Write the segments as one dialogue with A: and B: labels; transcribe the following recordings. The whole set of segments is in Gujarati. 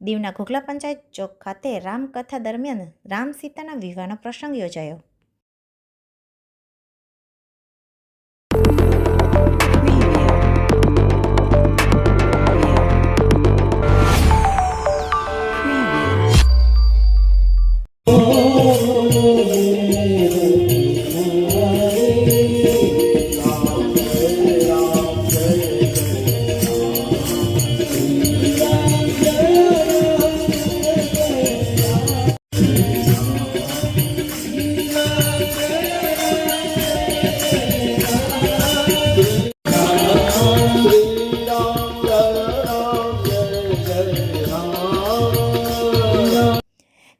A: દીવના ઘોઘલા પંચાયત ચોક ખાતે રામકથા દરમિયાન રામ સીતાના વિવાહનો પ્રસંગ યોજાયો.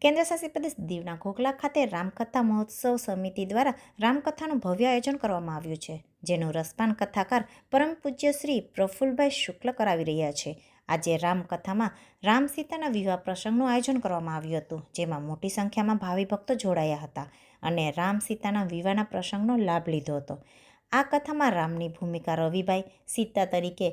A: કેન્દ્રશાસિત પ્રદેશ દીવના ઘોઘલા ખાતે રામકથા મહોત્સવ સમિતિ દ્વારા રામકથાનું ભવ્ય આયોજન કરવામાં આવ્યું છે, જેનું રસપાન કથાકાર પરમ પૂજ્ય શ્રી પ્રફુલભાઈ શુક્લ કરાવી રહ્યા છે. આજે રામકથામાં રામ સીતાના વિવાહ પ્રસંગનું આયોજન કરવામાં આવ્યું હતું, જેમાં મોટી સંખ્યામાં ભાવિ ભક્તો જોડાયા હતા અને રામ સીતાના વિવાહના પ્રસંગનો લાભ લીધો હતો. આ કથામાં રામની ભૂમિકા રવિભાઈ, સીતા તરીકે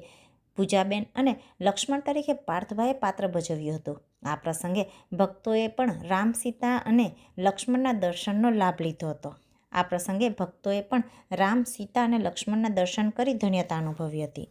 A: પૂજાબેન અને લક્ષ્મણ તરીકે પાર્થભાઈએ પાત્ર ભજવ્યું હતું. આ પ્રસંગે ભક્તોએ પણ રામ સીતા અને લક્ષ્મણના દર્શનનો લાભ લીધો હતો. આ પ્રસંગે ભક્તોએ પણ રામ સીતા અને લક્ષ્મણના દર્શન કરી ધન્યતા અનુભવી હતી.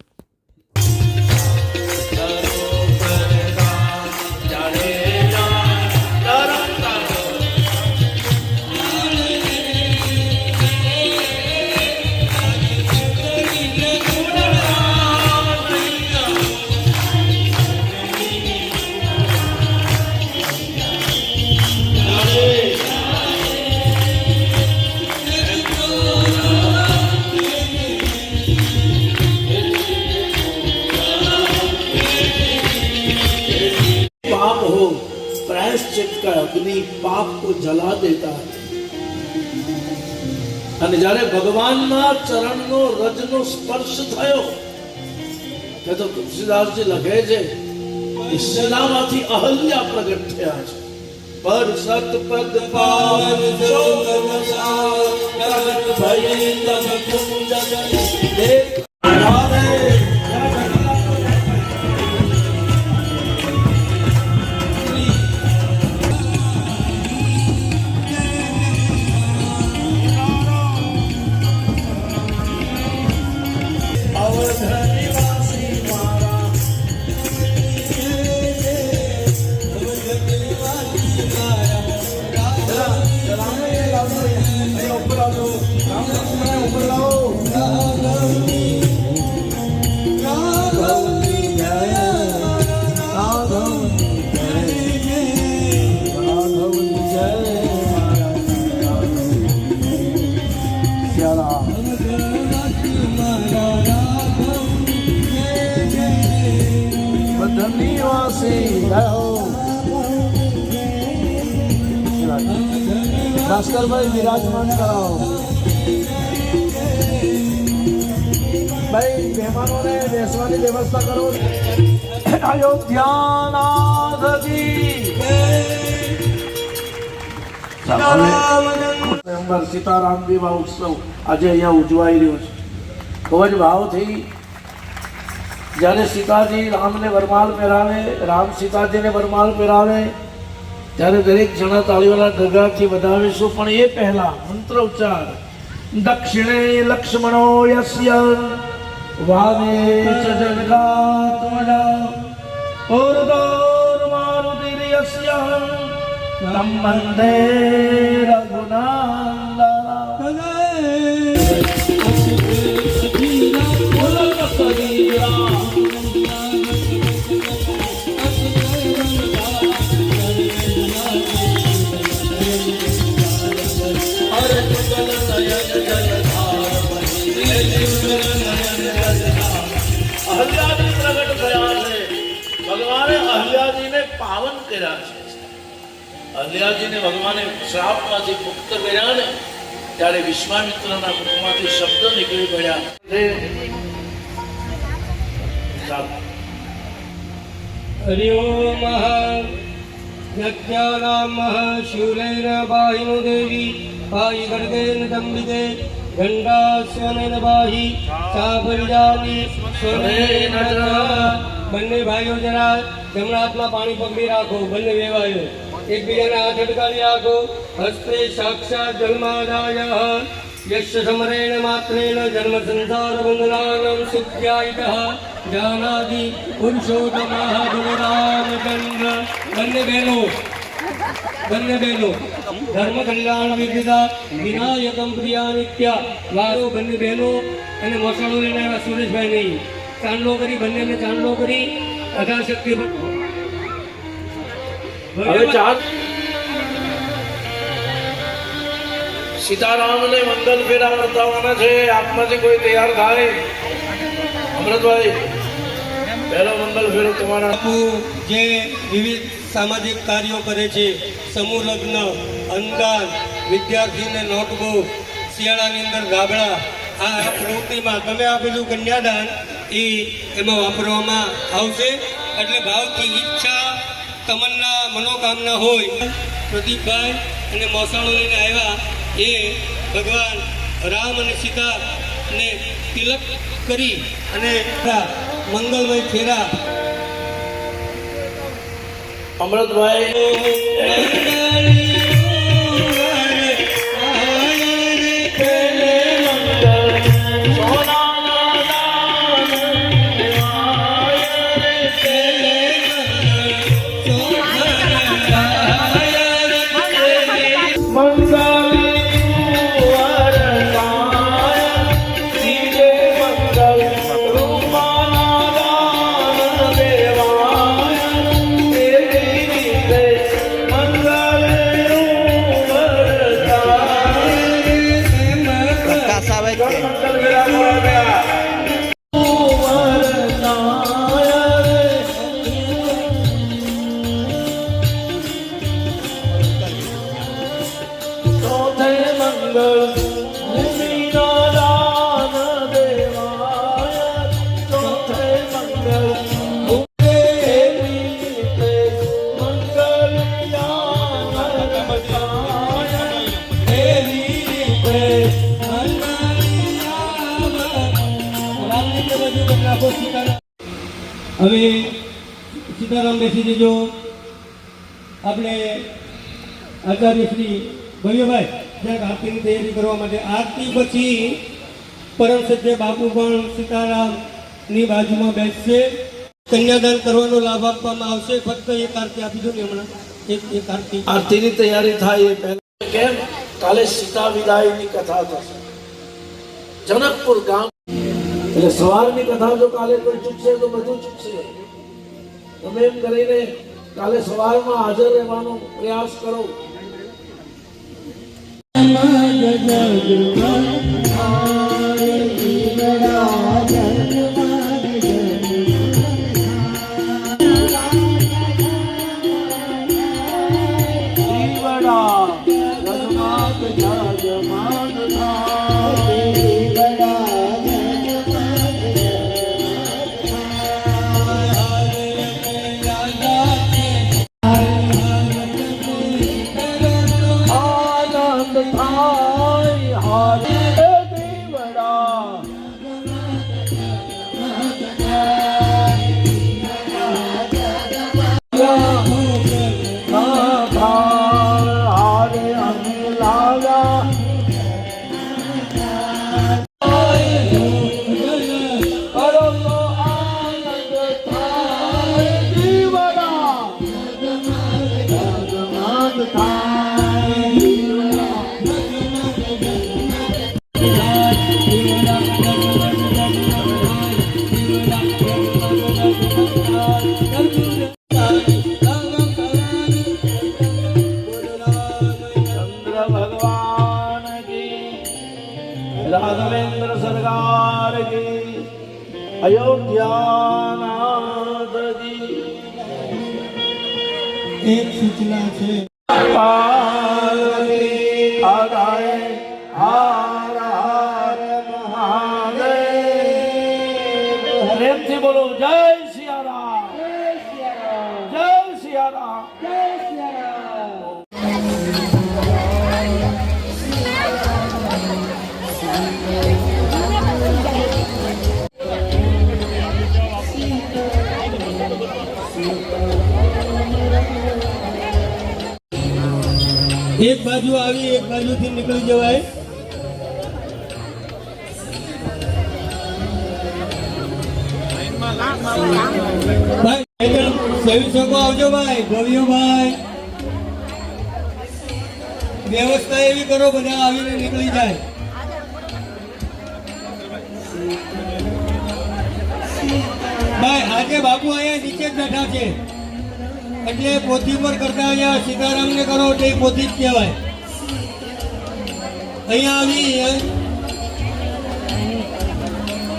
B: का अग्नि पाप को जला देता है અને જ્યારે ભગવાનના ચરણનો રજનો સ્પર્શ થયો કે તો તુલસીદાસજી લખે છે કે શિલામાંથી અહલ્યા પ્રગટ થયા છે પર સત પદ પાવન જો ભાસ્કરભાઈ વિરાજમાન કરાવો ભાઈ મહેમાનોને બેસવાની વ્યવસ્થા કરો અયોધ્યાનાથજી સીતારામ વિવાહ ઉત્સવ આજે અહીંયા ઉજવાઈ રહ્યો છે ખૂબ જ ભાવથી જ્યારે સીતાજી રામને વરમાલ પહેરાવે રામ સીતાજીને વરમાલ પહેરાવે ત્યારે દરેક જણા તાળીઓના ગગાથી વધાવીશું પણ એ પહેલા મંત્ર ઉચ્ચાર દક્ષિણે લક્ષ્મણો યસ્ય વામે ચ જનકાત્મજા ઓરદોર મારુતિર્યસ્ય તમ વંદે રઘુનાંદના પાવન કર્યા છે. અલ્યાજીને ભગવાને શ્રાપમાંથી મુક્ત કર્યા ને ત્યારે વિશ્વામિત્રના મુખમાંથી શબ્દ નીકળી પડ્યા.
C: હરિઓમ યજ્ઞાનામ શૂરેર બાહિનો દેવી બાહિ ગર્ગેન દંભિતે બંને ભાઈઓ જરા જમણા હાથમાં પાણી પકડી રાખો, બંને વેવાયો. એકબીજાના હાથ અટકાવી રાખો. હસ્તે સાક્ષાત જન્માદાય યશ સમરેણ માત્રેણ જન્મ સંસાર બંધનાનમ સુખ્યાય જાનાદિ પુરુષોત્તમ ભગવાનચંદ્ર બંને બહેનો બંને બહેનો ધર્મ કલ્યાણ વિધિતા વિનાયકમ પ્રિયા નિત્યા વારો બંને બહેનો અને મસાલો લઈને આવ્યા સુરેશભાઈ નહીં. ચાંદલો કરી બંનેને ચાંદલો કરી અઢાર શક્તિ
B: હવે ચાર. સીતારામને મંગલ ફેરા વર્તાવવાના છે આપમાંથી કોઈ તૈયાર થાય. અમૃતભાઈ પહેલો મંગલ ફેરો તમારા.
C: જે વિવિધ સામાજિક કાર્યો કરે છે સમૂહ લગ્ન અનુદાન વિદ્યાર્થીને નોટબુક શિયાળાની અંદર ગાબડા આ પ્રવૃત્તિમાં તમે આપેલું કન્યાદાન એ એમાં વાપરવામાં આવશે. એટલે ભાવથી ઈચ્છા, તમન્ના, મનોકામના હોય. પ્રદીપભાઈ અને મોસાણો લઈને આવ્યા એ ભગવાન રામ અને સીતા ને તિલક કરી અને મંગલમય ફેરા.
B: અમૃતભાઈ
C: હવે સીતારામ બેસી જજો આપણે આચાર્ય શ્રી ભવ્યભાઈ જ્યાં આરતીની તૈયારી કરવા માટે આરતી પછી પરમ સજ્જય બાપુ પણ સીતારામની બાજુમાં બેસશે. કન્યાદાન કરવાનો લાભ આપવામાં આવશે. ફક્ત એક આરતી આપી દો ને હમણાં. એક એક આરતી.
B: આરતીની તૈયારી થાય એ પહેલા. કેમ? કાલે સીતા વિદાયની કથા થશે. જનકપુર ગામ. એટલે સવારની કથા જો કાલે કોઈ ચૂકશે તો બધું ચૂકશે. તમે એમ કરીને કાલે સવારમાં હાજર રહેવાનો પ્રયાસ કરો. Jai Jai Jai Jai
C: એક સૂચના છે
B: પાર્વતી આદાય હાર હાર મહાદેવ પ્રેમથી બોલો જય સિયારામ જય સિયારામ
C: એક બાજુ આવી, એક બાજુથી નીકળી જવાય. સેવિકો આવજો ભાઈ ભવ્યભાઈ વ્યવસ્થા એવી કરો, બધા આવીને નીકળી જાય. ભાઈ, આજે બાપુ અહીંયા નીચે જ બેઠા છે. એટલે પોથી ઉપર કરતા અહીંયા સીતારામને કરો એટલે પોતી જ કહેવાય. અહીંયા આવી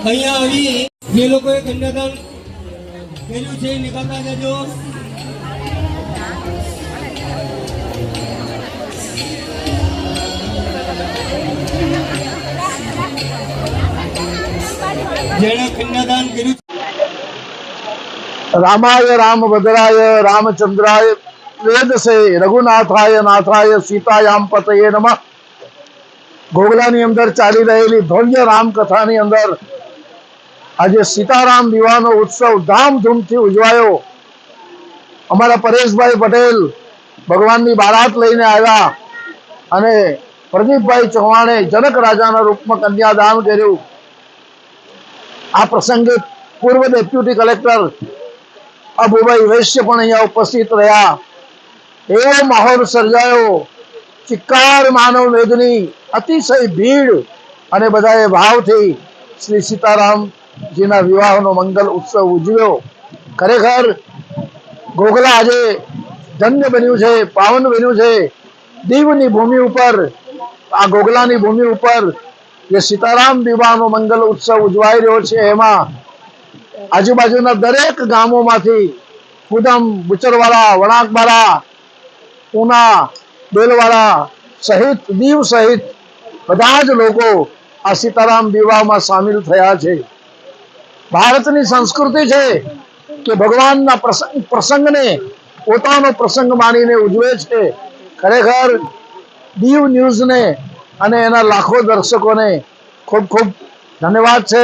C: અહીંયા આવી. જે લોકોએ કન્યાદાન કર્યું છે, નીકળતા જજો. જેણે કન્યાદાન કર્યું
D: રામાય રામ ભદ્રાય રામચંદ્રાય વેદસે રઘુનાથાય નાથાય સીતાયામ પતયે નમ ગોગલાની અંદર ચાલી રહેલી ધન્ય રામકથાની અંદર આજે સીતારામ દીવાનો ઉત્સવ ધામધૂમથી ઉજવાયો અમારા પરેશભાઈ પટેલ ભગવાનની બારાત લઈને આવ્યા અને પ્રદીપભાઈ ચૌહાણે જનક રાજાના રૂપમાં કન્યાદાન કર્યું આ પ્રસંગે પૂર્વ ડેપ્યુટી કલેક્ટર અબુભાઈ વૈશ્ય પણ અહીંયા ઉપસ્થિત રહ્યા. એવો માહોલ સર્જાયો. ચિક્કાર માનવ મેદની અતિશય ભીડ અને બધાએ ભાવથી શ્રી સીતારામજીના વિવાહનો મંગલ ઉત્સવ ઉજવ્યો. ખરેખર ગોગલા આજે ધન્ય બન્યું છે, પાવન બન્યું છે. દીવની ભૂમિ ઉપર, આ ગોગલાની ભૂમિ ઉપર જે સીતારામ વિવાહનો મંગલ ઉત્સવ ઉજવાઈ રહ્યો છે, એમાં આજુબાજુના દરેક ગામોમાંથી કુદમ બુચરવાળા વણાકબારા ઉના, બેલવાળા સહિત, દીવ સહિત બધા જ લોકો આ સીતારામ વિવાહમાં સામેલ થયા છે. ભારતની સંસ્કૃતિ છે કે ભગવાનના પ્રસંગ, પ્રસંગને પોતાનો પ્રસંગ માનીને ઉજવે છે. ખરેખર દીવ ન્યૂઝને અને એના લાખો દર્શકોને ખૂબ ખૂબ ધન્યવાદ છે.